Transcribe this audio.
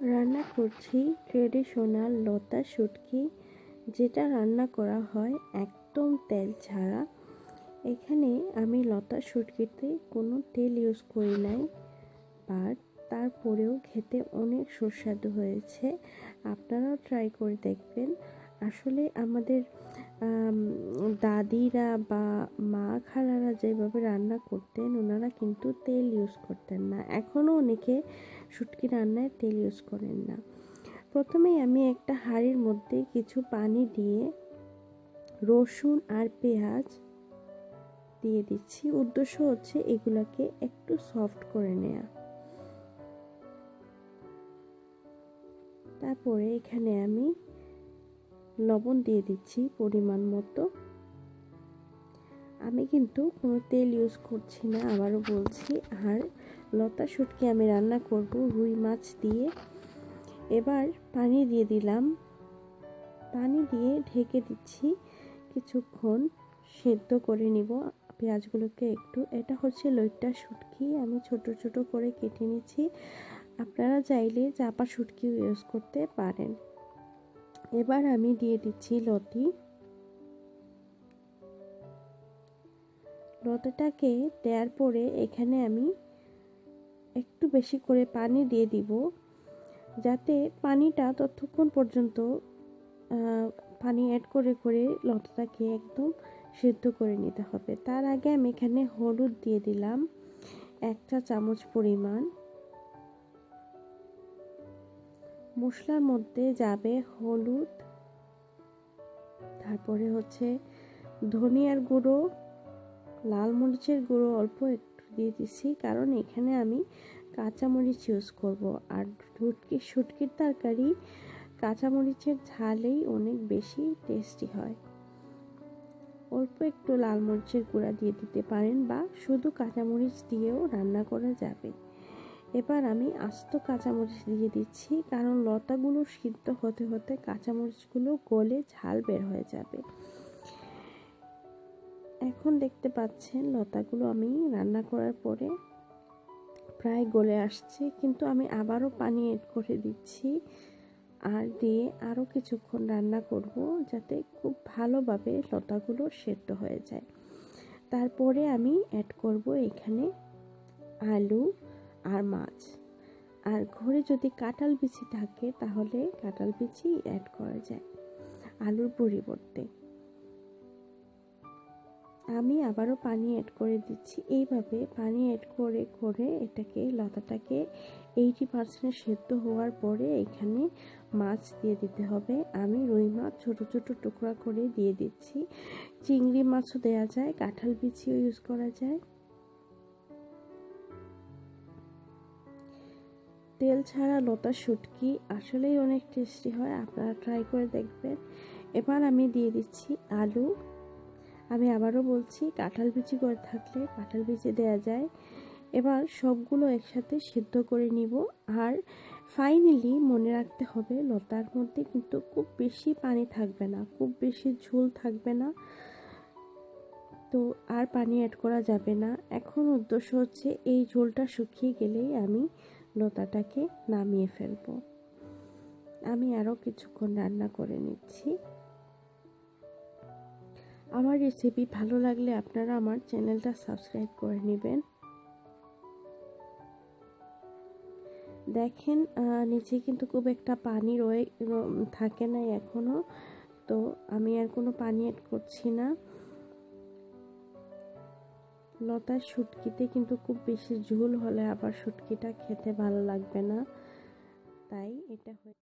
রান্না করছি ট্রেডিশনাল লতা শুটকি, যেটা রান্না করা হয় একদম তেল ছাড়া। এখানে আমি লতা শুটকিতে কোনো তেল ইউজ করি নাই বাট তারপরেও খেতে অনেক সুস্বাদু হয়েছে। আপনারাও ট্রাই করে দেখবেন। আসলে আমাদের দাদিরা বা মা খালারা যেভাবে রান্না করতেন, ওনারা কিন্তু তেল ইউজ করতেন না। এখনও অনেকে শুটকি রান্নায় তেল ইউজ করেন না। প্রথমেই আমি একটা হাঁড়ির মধ্যে কিছু পানি দিয়ে রসুন আর পেঁয়াজ দিয়ে দিচ্ছি। উদ্দেশ্য হচ্ছে এগুলাকে একটু সফট করে নেয়া। তারপরে এখানে আমি লবণ দিয়ে দিচ্ছি পরিমাণ মতো। আমি কিন্তু কোনো তেল ইউজ করছি না, আবারও বলছি। আর লতা শুটকি আমি রান্না করব রুই মাছ দিয়ে। এবার পানি দিয়ে দিলাম। পানি দিয়ে ঢেকে দিচ্ছি কিছুক্ষণ। সেদ্ধ করে নিব পেঁয়াজগুলোকে একটু। এটা হচ্ছে লইট্টা শুটকি, আমি ছোট ছোট করে কেটে নিচ্ছি। আপনারা চাইলে চাপা শুটকিও ইউজ করতে পারেন। এবার আমি দিয়ে দিচ্ছি লতি। লতাটাকে দেওয়ার পরে এখানে আমি একটু বেশি করে পানি দিয়ে দিব, যাতে পানিটা ততক্ষণ পর্যন্ত পানি অ্যাড করে করে লতাটাকে একদম সিদ্ধ করে নিতে হবে। তার আগে আমি এখানে হলুদ দিয়ে দিলাম একটা চামচ পরিমাণ। মশলার মধ্যে যাবে হলুদ, তারপরে হচ্ছে ধনিয়ার গুঁড়ো, লাল মরিচের গুঁড়ো অল্প একটু দিয়ে দিছি, কারণ এখানে আমি কাঁচামরিচ ইউজ করব। আর শুটকি শুটকির তরকারি কাঁচামরিচের ঝালেই অনেক বেশি টেস্টি হয়। অল্প একটু লাল মরিচের গুঁড়া দিয়ে দিতে পারেন বা শুধু কাঁচামরিচ দিয়েও রান্না করা যাবে। এবার আমি আস্ত কাঁচামরিচ দিয়ে দিচ্ছি, কারণ লতাগুলো সিদ্ধ হতে হতে কাঁচামরিচগুলো গলে ঝাল বের হয়ে যাবে। এখন দেখতে পাচ্ছেন লতাগুলো আমি রান্না করার পরে প্রায় গলে আসছে, কিন্তু আমি আবারও পানি এড করে দিচ্ছি আর দিয়ে আরও কিছুক্ষণ রান্না করব যাতে খুব ভালোভাবে লতাগুলো সেদ্ধ হয়ে যায়। তারপরে আমি অ্যাড করব এখানে আলু আর মাছ। আর ঘরে যদি কাঁঠাল বিচি থাকে, তাহলে কাঁঠাল বিচি অ্যাড করা যায়। আলুর পরিবর্তে আমি আবারও পানি অ্যাড করে দিচ্ছি। এইভাবে পানি অ্যাড করে করে এটাকে, লতাটাকে এইটি পার্সেন্ট সেদ্ধ হওয়ার পরে এখানে মাছ দিয়ে দিতে হবে। আমি রুই মাছ ছোট ছোট টুকরা করে দিয়ে দিচ্ছি। চিংড়ি মাছও দেওয়া যায়, কাঁঠাল বিচিও ইউজ করা যায়। তেল ছাড়া লতা শুটকি আসলেই অনেক টেস্টি হয়, আপনারা ট্রাই করে দেখবেন। এবার আমি দিয়ে দিচ্ছি আলু। আমি আবারও বলছি, কাঁঠাল বিচি করে থাকলে কাঁঠাল বিচি দেওয়া যায়। এবার সবগুলো একসাথে সিদ্ধ করে নিব। আর ফাইনালি মনে রাখতে হবে, লতার মধ্যে কিন্তু খুব বেশি পানি থাকবে না, খুব বেশি ঝোল থাকবে না। তো আর পানি অ্যাড করা যাবে না। এখন উদ্দেশ্য হচ্ছে, এই ঝোলটা শুকিয়ে গেলেই আমি লতাটাকে নামিয়ে ফেলব। আমি আরও কিছুক্ষণ রান্না করে নিচ্ছি। আমার রেসিপি ভালো লাগলে আপনারা আমার চ্যানেলটা সাবস্ক্রাইব করে নেবেন। দেখেন নিচে কিন্তু খুব একটা পানি রয়ে থাকে না এখনও তো আমি আর কোনো পানি অ্যাড করছি না। লতার শুটকিতে কিন্তু খুব বেশি ঝোল হলে আবার শুটকিটা খেতে ভালো লাগবে না। তাই এটা